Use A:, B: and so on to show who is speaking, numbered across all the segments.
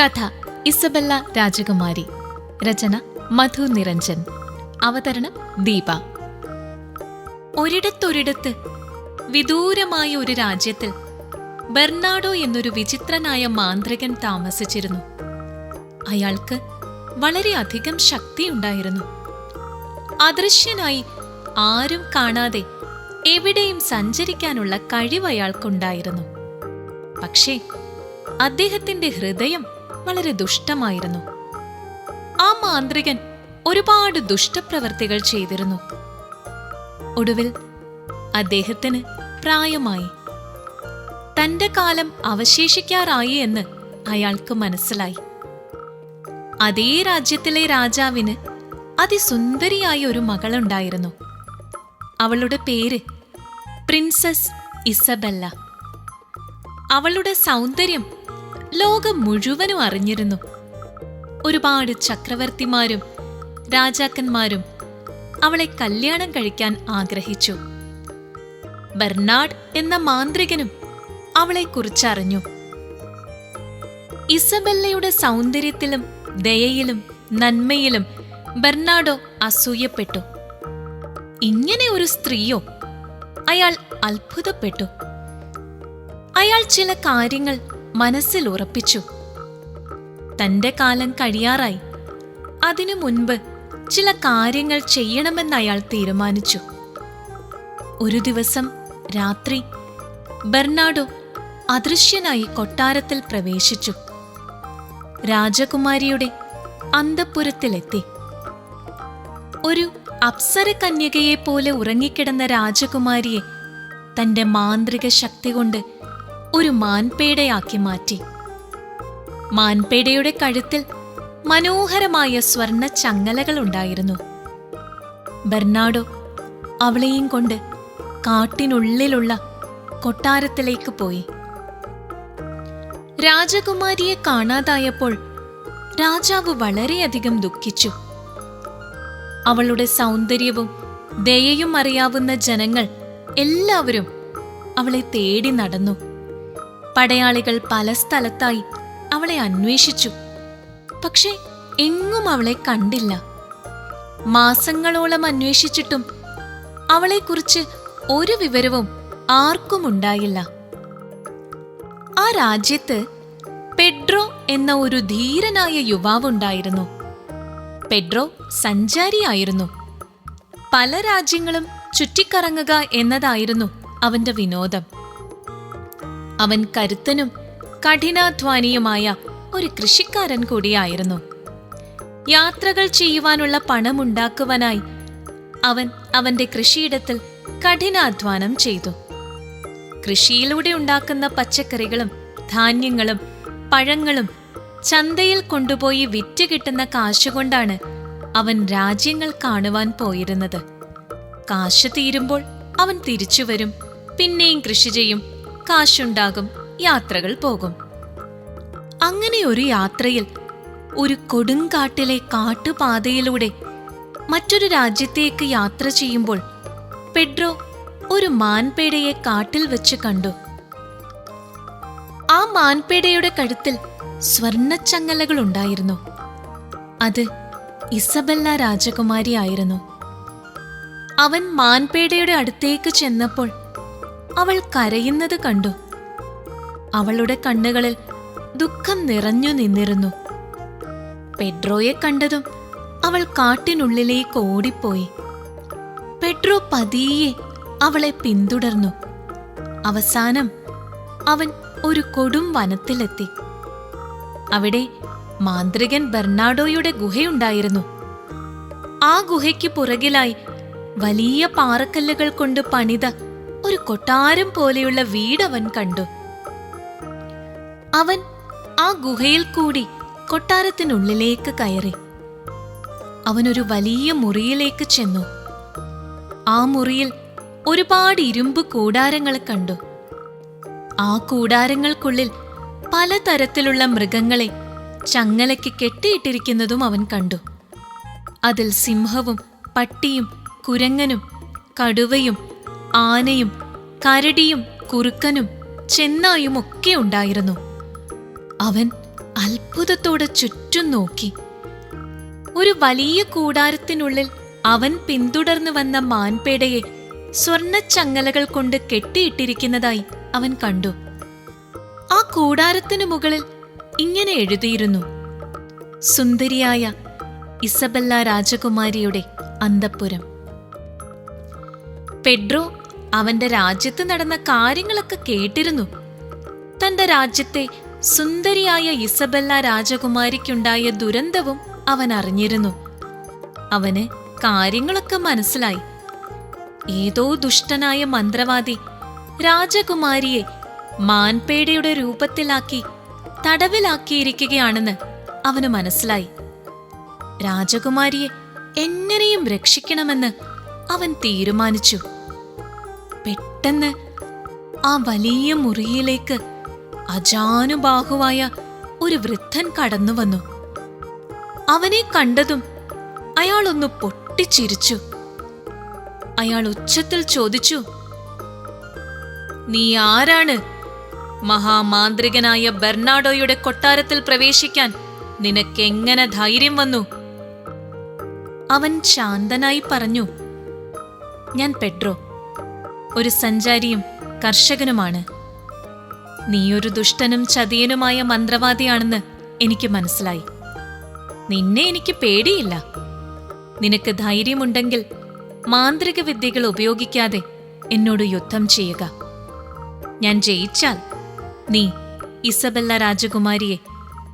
A: കഥ ഇസബല്ല രാജകുമാരി. രചന മധു നിരഞ്ജൻ. അവതരണം ദീപ. ഒരിടത്തൊരിടത്ത് വിദൂരമായ ഒരു രാജ്യത്തിൽ ബെർണാഡോ എന്നൊരു വിചിത്രനായ മാന്ത്രികൻ താമസിച്ചിരുന്നു. അയാൾക്ക് വളരെയധികം ശക്തിയുണ്ടായിരുന്നു അദൃശ്യനായി ആരും കാണാതെ എവിടെയും സഞ്ചരിക്കാനുള്ള കഴിവ് അയാൾക്കുണ്ടായിരുന്നു. പക്ഷേ അദ്ദേഹത്തിന്റെ ഹൃദയം വളരെ ദുഷ്ടമായിരുന്നു. ആ മാന്ത്രികൻ ഒരുപാട് ദുഷ്ടപ്രവർത്തികൾ ചെയ്തിരുന്നു. ഒടുവിൽ അദ്ദേഹത്തിന് പ്രായമായി. തന്റെ കാലം അവശേഷിക്കാറായി എന്ന് അയാൾക്ക് മനസ്സിലായി. അതേ രാജ്യത്തിലെ രാജാവിന് അതിസുന്ദരിയായ ഒരു മകളുണ്ടായിരുന്നു. അവളുടെ പേര് പ്രിൻസസ് ഇസബെല്ല. അവളുടെ സൗന്ദര്യം ലോകം മുഴുവനും അറിഞ്ഞിരുന്നു. ഒരുപാട് ചക്രവർത്തിമാരും രാജാക്കന്മാരും അവളെ കല്യാണം കഴിക്കാൻ ആഗ്രഹിച്ചു. ബെർണാഡ് എന്ന മാന്ത്രികനും അവളെക്കുറിച്ചറിഞ്ഞു. ഇസബെല്ലയുടെ സൗന്ദര്യത്തിലും ദയയിലും നന്മയിലും ബെർണാഡോ അസൂയപ്പെട്ടു. ഇങ്ങനെ ഒരു സ്ത്രീയോ അയാൾ അത്ഭുതപ്പെട്ടു. അയാൾ ചില കാര്യങ്ങൾ മനസ്സിൽ ഉറപ്പിച്ചു. തന്റെ കാലം കഴിയാറായി. അതിനു മുൻപ് ചില കാര്യങ്ങൾ ചെയ്യണമെന്ന് അയാൾ തീരുമാനിച്ചു. ഒരു ദിവസം രാത്രി ബെർണാഡോ അദൃശ്യനായി കൊട്ടാരത്തിൽ പ്രവേശിച്ചു. രാജകുമാരിയുടെ അന്തപുരത്തിലെത്തി. ഒരു അപ്സര കന്യകയെ പോലെ ഉറങ്ങിക്കിടന്ന രാജകുമാരിയെ തന്റെ മാന്ത്രിക ശക്തി കൊണ്ട് ഒരു മാൻപേടയാക്കി മാറ്റി. മാൻപേടയുടെ കഴുത്തിൽ മനോഹരമായ സ്വർണ ചങ്ങലകൾ ഉണ്ടായിരുന്നു. ബെർണാഡോ അവളെയും കൊണ്ട് കാട്ടിനുള്ളിലുള്ള കൊട്ടാരത്തിലേക്ക് പോയി. രാജകുമാരിയെ കാണാതായപ്പോൾ രാജാവ് വളരെയധികം ദുഃഖിച്ചു. അവളുടെ സൗന്ദര്യവും ദയയും അറിയാവുന്ന ജനങ്ങൾ എല്ലാവരും അവളെ തേടി നടന്നു. പടയാളികൾ പല സ്ഥലത്തായി അവളെ അന്വേഷിച്ചു. പക്ഷെ എങ്ങും അവളെ കണ്ടില്ല. മാസങ്ങളോളം അന്വേഷിച്ചിട്ടും അവളെക്കുറിച്ച് ഒരു വിവരവും ആർക്കും ഉണ്ടായില്ല ആ രാജ്യത്ത് പെഡ്രോ എന്ന ഒരു ധീരനായ യുവാവുണ്ടായിരുന്നു. പെഡ്രോ സഞ്ചാരിയായിരുന്നു. പല രാജ്യങ്ങളും ചുറ്റിക്കറങ്ങുക എന്നതായിരുന്നു അവന്റെ വിനോദം. അവൻ കരുത്തനും കഠിനാധ്വാനിയുമായ ഒരു കൃഷിക്കാരൻ കൂടിയായിരുന്നു. യാത്രകൾ ചെയ്യുവാനുള്ള പണമുണ്ടാക്കുവാനായി അവൻ അവന്റെ കൃഷിയിടത്തിൽ കഠിനാധ്വാനം ചെയ്തു. കൃഷിയിലൂടെ ഉണ്ടാക്കുന്ന പച്ചക്കറികളും ധാന്യങ്ങളും പഴങ്ങളും ചന്തയിൽ കൊണ്ടുപോയി വിറ്റ് കിട്ടുന്ന കാശുകൊണ്ടാണ് അവൻ രാജ്യങ്ങൾ കാണുവാൻ പോയിരുന്നത്. കാശ് തീരുമ്പോൾ അവൻ തിരിച്ചു വരും പിന്നെയും കൃഷി ചെയ്യും. കാശുണ്ടാകും യാത്രകൾ പോകും. അങ്ങനെ ഒരു യാത്രയിൽ ഒരു കൊടുങ്കാട്ടിലെ കാട്ടുപാതയിലൂടെ മറ്റൊരു രാജ്യത്തേക്ക് യാത്ര ചെയ്യുമ്പോൾ പെഡ്രോ ഒരു മാൻപേടയെ കാട്ടിൽ വെച്ച് കണ്ടു. ആ മാൻപേടയുടെ കഴുത്തിൽ സ്വർണച്ചങ്ങലകൾ ഉണ്ടായിരുന്നു. അത് ഇസബെല്ല രാജകുമാരിയായിരുന്നു അവൻ മാൻപേടയുടെ അടുത്തേക്ക് ചെന്നപ്പോൾ അവൾ കരയുന്നത് കണ്ടു. അവളുടെ കണ്ണുകളിൽ ദുഃഖം നിറഞ്ഞു നിന്നിരുന്നു. പെഡ്രോയെ കണ്ടതും അവൾ കാട്ടിനുള്ളിലേക്ക് ഓടിപ്പോയി. പെഡ്രോ പതിയെ അവളെ പിന്തുടർന്നു. അവസാനം അവൻ ഒരു കൊടും വനത്തിലെത്തി. അവിടെ മാന്ത്രികൻ ബെർണാഡോയുടെ ഗുഹയുണ്ടായിരുന്നു. ആ ഗുഹയ്ക്ക് പുറകിലായി വലിയ പാറക്കല്ലുകൾ കൊണ്ട് പണിത ഒരു കൊട്ടാരം പോലെയുള്ള വീടവൻ കണ്ടു. അവൻ ആ ഗുഹയിൽ കൂടി കൊട്ടാരത്തിനുള്ളിലേക്ക് കയറി. അവനൊരു വലിയ മുറിയിലേക്ക് ചെന്നു. ആ മുറിയിൽ ഒരുപാട് ഇരുമ്പ് കൂടാരങ്ങൾ കണ്ടു. ആ കൂടാരങ്ങൾക്കുള്ളിൽ പലതരത്തിലുള്ള മൃഗങ്ങളെ ചങ്ങലയ്ക്ക് കെട്ടിയിട്ടിരിക്കുന്നതും അവൻ കണ്ടു. അതിൽ സിംഹവും പട്ടിയും കുരങ്ങനും കടുവയും ആനയും കരടിയും കുറുക്കനും ചെന്നായും ഒക്കെ ഉണ്ടായിരുന്നു. അവൻ അത്ഭുതത്തോടെ ചുറ്റും നോക്കി. ഒരു വലിയ കൂടാരത്തിനുള്ളിൽ അവൻ പിന്തുടർന്നു വന്ന മാൻപേടയെ സ്വർണച്ചങ്ങലകൾ കൊണ്ട് കെട്ടിയിട്ടിരിക്കുന്നതായി അവൻ കണ്ടു. ആ കൂടാരത്തിനു മുകളിൽ ഇങ്ങനെ എഴുതിയിരുന്നു. സുന്ദരിയായ ഇസബല്ല രാജകുമാരിയുടെ അന്തപ്പുരം പെഡ്രോ അവന്റെ രാജ്യത്ത് നടന്ന കാര്യങ്ങളൊക്കെ കേട്ടിരുന്നു. തന്റെ രാജ്യത്തെ സുന്ദരിയായ ഇസബല്ല രാജകുമാരിക്കുണ്ടായ ദുരന്തവും അവൻ അറിഞ്ഞിരുന്നു. അവന് കാര്യങ്ങളൊക്കെ മനസ്സിലായി. ഏതോ ദുഷ്ടനായ മന്ത്രവാദി രാജകുമാരിയെ മാൻപേടയുടെ രൂപത്തിലാക്കി തടവിലാക്കിയിരിക്കുകയാണെന്ന് അവന് മനസ്സിലായി. രാജകുമാരിയെ എങ്ങനെയും രക്ഷിക്കണമെന്ന് അവൻ തീരുമാനിച്ചു. പെട്ടെന്ന് ആ വലിയ മുറിയിലേക്ക് അജാനുബാഹുവായ ഒരു വൃദ്ധൻ കടന്നു വന്നു. അവനെ കണ്ടതും അയാളൊന്ന് പൊട്ടിച്ചിരിച്ചു. അയാൾ ഉച്ചത്തിൽ ചോദിച്ചു നീ ആരാണ്? മഹാമാന്ത്രികനായ ബെർണാഡോയുടെ കൊട്ടാരത്തിൽ പ്രവേശിക്കാൻ നിനക്കെങ്ങനെ ധൈര്യം വന്നു? അവൻ ശാന്തനായി പറഞ്ഞു ഞാൻ പെഡ്രോ ഒരു സഞ്ചാരിയും കർഷകനുമാണ്. നീയൊരു ദുഷ്ടനും ചതിയനുമായ മന്ത്രവാദിയാണെന്ന് എനിക്ക് മനസ്സിലായി. നിന്നെ എനിക്ക് പേടിയില്ല. നിനക്ക് ധൈര്യമുണ്ടെങ്കിൽ മാന്ത്രിക വിദ്യകൾ ഉപയോഗിക്കാതെ എന്നോട് യുദ്ധം ചെയ്യുക. ഞാൻ ജയിച്ചാൽ നീ ഇസബെല്ല രാജകുമാരിയെ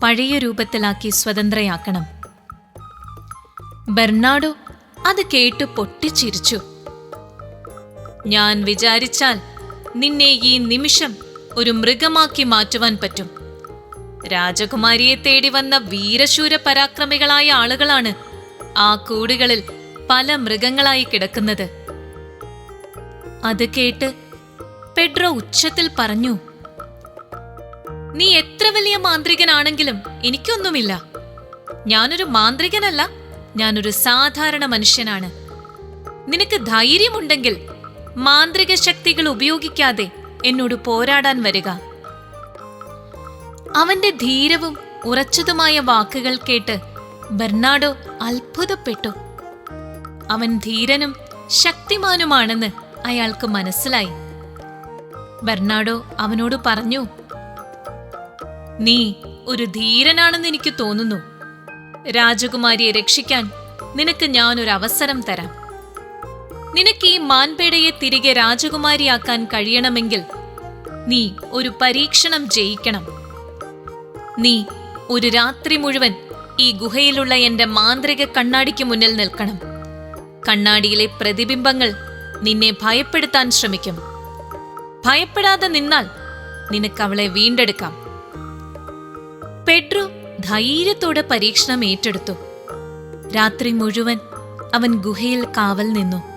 A: പഴയ രൂപത്തിലാക്കി സ്വതന്ത്രയാക്കണം. ബെർണാഡോ അത് കേട്ട് പൊട്ടിച്ചിരിച്ചു. ഞാൻ വിചാരിച്ചാൽ നിന്നെ ഈ നിമിഷം ഒരു മൃഗമാക്കി മാറ്റുവാൻ പറ്റും. രാജകുമാരിയെ തേടി വന്ന വീരശൂര പരാക്രമികളായ ആളുകളാണ് ആ കൂടുകളിൽ പല മൃഗങ്ങളായി കിടക്കുന്നത്. അത് കേട്ട് പെഡ്രോ ഉച്ചത്തിൽ പറഞ്ഞു നീ എത്ര വലിയ മാന്ത്രികനാണെങ്കിലും എനിക്കൊന്നുമില്ല. ഞാനൊരു മാന്ത്രികനല്ല ഞാനൊരു സാധാരണ മനുഷ്യനാണ്. നിനക്ക് ധൈര്യമുണ്ടെങ്കിൽ മാന്ത്രിക ശക്തികൾ ഉപയോഗിക്കാതെ എന്നോട് പോരാടാൻ വരിക. അവന്റെ ധീരവും ഉറച്ചതുമായ വാക്കുകൾ കേട്ട് ബെർണാഡോ അത്ഭുതപ്പെട്ടു. അവൻ ധീരനും ശക്തിമാനുമാണെന്ന് അയാൾക്ക് മനസ്സിലായി. ബെർണാഡോ അവനോട് പറഞ്ഞു നീ ഒരു ധീരനാണെന്ന് എനിക്ക് തോന്നുന്നു. രാജകുമാരിയെ രക്ഷിക്കാൻ നിനക്ക് ഞാനൊരു അവസരം തരാം. നിനക്ക് ഈ മാൻപേടയെ തിരികെ രാജകുമാരിയാക്കാൻ കഴിയണമെങ്കിൽ നീ ഒരു പരീക്ഷണം ജയിക്കണം. നീ ഒരു രാത്രി മുഴുവൻ ഈ ഗുഹയിലുള്ള എന്റെ മാന്ത്രിക കണ്ണാടിക്ക് മുന്നിൽ നിൽക്കണം. കണ്ണാടിയിലെ പ്രതിബിംബങ്ങൾ നിന്നെ ഭയപ്പെടുത്താൻ ശ്രമിക്കും. ഭയപ്പെടാതെ നിന്നാൽ നിനക്ക് അവളെ വീണ്ടെടുക്കാം. പെഡ്രോ ധൈര്യത്തോടെ പരീക്ഷണം ഏറ്റെടുത്തു. രാത്രി മുഴുവൻ അവൻ ഗുഹയിൽ കാവൽ നിന്നു.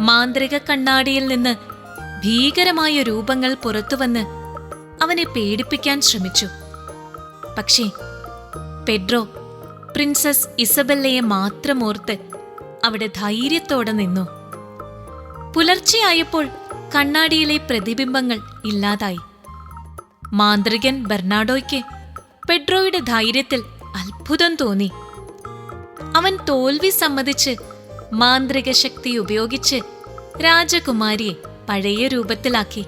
A: മാന്ത്രിക കണ്ണാടിയിൽ നിന്ന് ഭീകരമായ രൂപങ്ങൾ പുറത്തുവന്ന് അവനെ പേടിപ്പിക്കാൻ ശ്രമിച്ചു. പക്ഷേ പെഡ്രോ പ്രിൻസസ് ഇസബെല്ലയെ മാത്രം ഓർത്ത് അവിടെ ധൈര്യത്തോടെ നിന്നു. പുലർച്ചെയായപ്പോൾ കണ്ണാടിയിലെ പ്രതിബിംബങ്ങൾ ഇല്ലാതായി. മാന്ത്രികൻ ബെർണാഡോയ്ക്ക് പെഡ്രോയുടെ ധൈര്യത്തിൽ അത്ഭുതം തോന്നി. അവൻ തോൽവി സമ്മതിച്ച് മാന്ത്രിക ശക്തി ഉപയോഗിച്ച് രാജകുമാരിയെ പഴയ രൂപത്തിലാക്കി.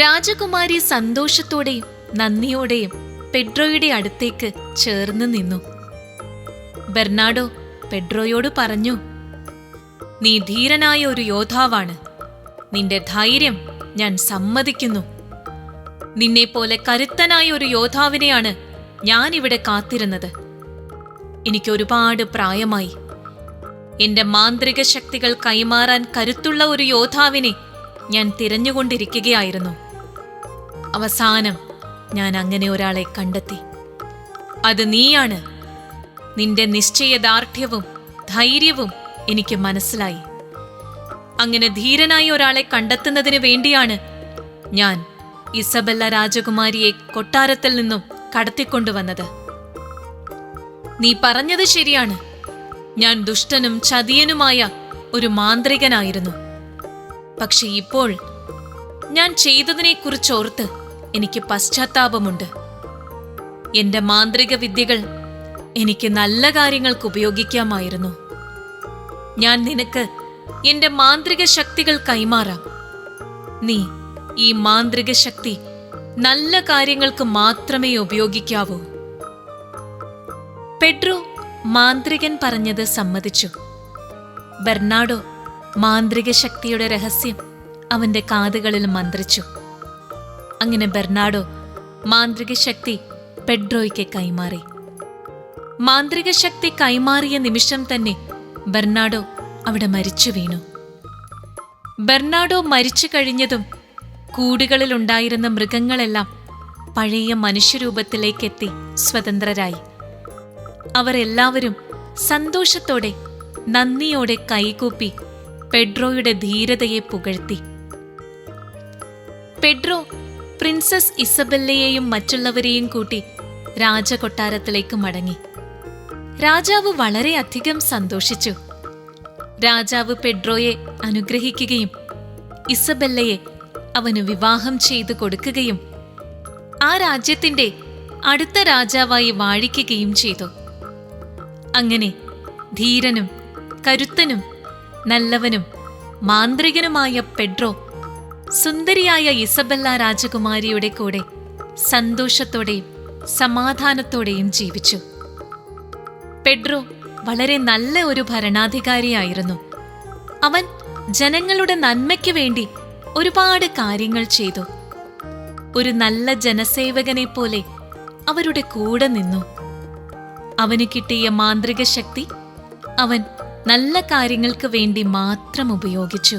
A: രാജകുമാരി സന്തോഷത്തോടെയും നന്ദിയോടെയും പെഡ്രോയുടെ അടുത്തേക്ക് ചേർന്ന് നിന്നു. ബെർണാഡോ പെഡ്രോയോട് പറഞ്ഞു നീ ധീരനായ ഒരു യോദ്ധാവാണ്. നിന്റെ ധൈര്യം ഞാൻ സമ്മതിക്കുന്നു. നിന്നെപ്പോലെ കരുത്തനായ ഒരു യോദ്ധാവിനെയാണ് ഞാൻ ഇവിടെ കാത്തിരുന്നത്. എനിക്ക് ഒരുപാട് പ്രായമായി. എന്റെ മാന്ത്രിക ശക്തികൾ കൈമാറാൻ കരുത്തുള്ള ഒരു യോദ്ധാവിനെ ഞാൻ തിരഞ്ഞുകൊണ്ടിരിക്കുകയായിരുന്നു. അവസാനം ഞാൻ അങ്ങനെ ഒരാളെ കണ്ടെത്തി. അത് നീയാണ്. നിന്റെ നിശ്ചയദാർഢ്യവും ധൈര്യവും എനിക്ക് മനസ്സിലായി. അങ്ങനെ ധീരനായി ഒരാളെ കണ്ടെത്തുന്നതിന് വേണ്ടിയാണ് ഞാൻ ഇസബെല്ല രാജകുമാരിയെ കൊട്ടാരത്തിൽ നിന്നും കടത്തിക്കൊണ്ടുവന്നത്. നീ പറഞ്ഞത് ശരിയാണ്. ഞാൻ ദുഷ്ടനും ചതിയനുമായ ഒരു മാന്ത്രികനായിരുന്നു. പക്ഷെ ഇപ്പോൾ ഞാൻ ചെയ്തതിനെക്കുറിച്ചോർത്ത് എനിക്ക് പശ്ചാത്താപമുണ്ട്. എന്റെ മാന്ത്രിക വിദ്യകൾ എനിക്ക് നല്ല കാര്യങ്ങൾക്ക് ഉപയോഗിക്കാമായിരുന്നു. ഞാൻ നിനക്ക് എന്റെ മാന്ത്രിക ശക്തികൾ കൈമാറാം. നീ ഈ മാന്ത്രിക ശക്തി നല്ല കാര്യങ്ങൾക്ക് മാത്രമേ ഉപയോഗിക്കാവൂ. പെഡ്രോ മാന്ത്രികൻ പറഞ്ഞത് സമ്മതിച്ചു. ബെർണാഡോ മാന്ത്രിക ശക്തിയുടെ രഹസ്യം അവന്റെ കാതുകളിൽ മന്ത്രിച്ചു. അങ്ങനെ ബെർണാഡോ മാന്ത്രിക ശക്തി പെഡ്രോയ്ക്ക് കൈമാറി. മാന്ത്രിക ശക്തി കൈമാറിയ നിമിഷം തന്നെ ബെർണാഡോ അവിടെ മരിച്ചു വീണു. ബെർണാഡോ മരിച്ചു കഴിഞ്ഞതും കൂടുകളിലുണ്ടായിരുന്ന മൃഗങ്ങളെല്ലാം പഴയ മനുഷ്യരൂപത്തിലേക്കെത്തി സ്വതന്ത്രരായി. അവർ എല്ലാവരും സന്തോഷത്തോടെ നന്ദിയോടെ കൈകൂപ്പി പെഡ്രോയുടെ ധീരതയെ പുകഴ്ത്തി. പെഡ്രോ പ്രിൻസസ് ഇസബെല്ലയെയും മറ്റുള്ളവരെയും കൂട്ടി രാജകൊട്ടാരത്തിലേക്ക് മടങ്ങി. രാജാവ് വളരെയധികം സന്തോഷിച്ചു. രാജാവ് പെഡ്രോയെ അനുഗ്രഹിക്കുകയും ഇസബെല്ലയെ അവന് വിവാഹം ചെയ്തു കൊടുക്കുകയും ആ രാജ്യത്തിന്റെ അടുത്ത രാജാവായി വാഴിക്കുകയും ചെയ്തു. അങ്ങനെ ധീരനും കരുത്തനും നല്ലവനും മാന്ത്രികനുമായ പെഡ്രോ സുന്ദരിയായ ഇസബെല്ല രാജകുമാരിയുടെ കൂടെ സന്തോഷത്തോടെയും സമാധാനത്തോടെയും ജീവിച്ചു. പെഡ്രോ വളരെ നല്ല ഒരു ഭരണാധികാരിയായിരുന്നു. അവൻ ജനങ്ങളുടെ നന്മയ്ക്ക് വേണ്ടി ഒരുപാട് കാര്യങ്ങൾ ചെയ്തു. ഒരു നല്ല ജനസേവകനെ പോലെ അവരുടെ കൂടെ നിന്നു. അവന് കിട്ടിയ മാന്ത്രിക ശക്തി അവൻ നല്ല കാര്യങ്ങൾക്ക് വേണ്ടി മാത്രം ഉപയോഗിച്ചു.